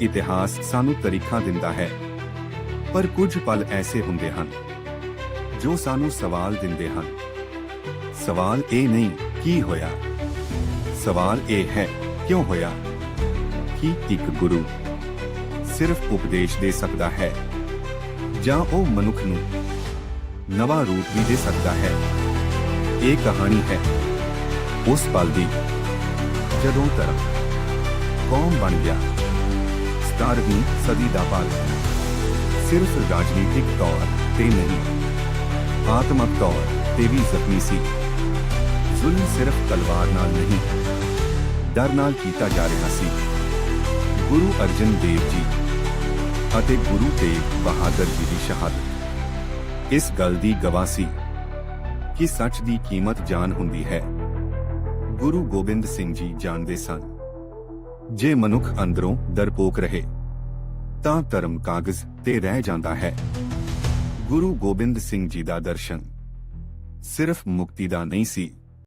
ਇਤਿਹਾਸ ਸਾਨੂੰ ਤਰੀਖਾਂ ਦਿੰਦਾ ਹੈ। ਪਰ ਕੁਝ ਪਲ ਐਸੇ ਹੁੰਦੇ ਹਨ, ਜੋ ਸਾਨੂੰ ਸਵਾਲ ਦਿੰਦੇ ਹਨ। ਸਵਾਲ ਇਹ ਨਹੀਂ, ਕੀ ਹੋਇਆ? ਸਵਾਲ ਇਹ ਹੈ, ਕਿਉਂ ਹੋਇਆ? ਕੀ ਇੱਕ ਗੁਰੂ ਸਿਰਫ ਉਪਦੇਸ਼ ਦੇ ਸਕਦਾ ਹੈ? ਜਾਂ ਉਹ ਮਨੁੱਖ ਨੂੰ ਨਵਾਂ ਰੂਪ ਵੀ ਦੇ ਸਕਦਾ ਹੈ? ਇਹ ਕਹਾਣੀ ਹੈ, ਉਸ ਪਲ ਦੀ, ਜਦੋਂ ਧਰਮ ਕੌਮ ਬਣ ਗਿਆ। 17ਵੀਂ ਸਦੀ ਦਾ ਪਲ ਸਿਰਫ ਰਾਜਨੀਤਿਕ ਤੌਰ ਤੇ ਨਹੀਂ, ਆਤਮਕ ਤੌਰ ਤੇ ਵੀ ਜ਼ਖਮੀ ਸੀ। ਜ਼ੁਲਮ ਸਿਰਫ ਤਲਵਾਰ ਨਾਲ ਨਹੀਂ, ਡਰ ਨਾਲ ਕੀਤਾ ਜਾ ਰਿਹਾ ਸੀ। ਗੁਰੂ ਅਰਜਨ ਦੇਵ ਜੀ ਅਤੇ ਗੁਰੂ ਤੇਗ ਬਹਾਦਰ ਜੀ ਦੀ ਸ਼ਹਾਦਤ। ਇਸ ਗੱਲ ਦੀ ਗਵਾਹ ਸੀ ਕਿ ਸੱਚ ਦੀ ਕੀਮਤ ਜਾਨ ਹੁੰਦੀ ਹੈ। ਗੁਰੂ ਗੋਬਿੰਦ ਸਿੰਘ ਜੀ ਜਾਣਦੇ ਸਨ ਜੇ ਮਨੁੱਖ ਅੰਦਰੋਂ ਡਰਪੋਕ ਰਹੇ, ਤਾਂ ਧਰਮ ਕਾਗਜ਼ ਤੇ ਰਹਿ ਜਾਂਦਾ ਹੈ। ਗੁਰੂ ਗੋਬਿੰਦ ਸਿੰਘ ਜੀ ਦਾ ਦਰਸ਼ਨ ਸਿਰਫ ਮੁਕਤੀ ਦਾ ਨਹੀਂ ਸੀ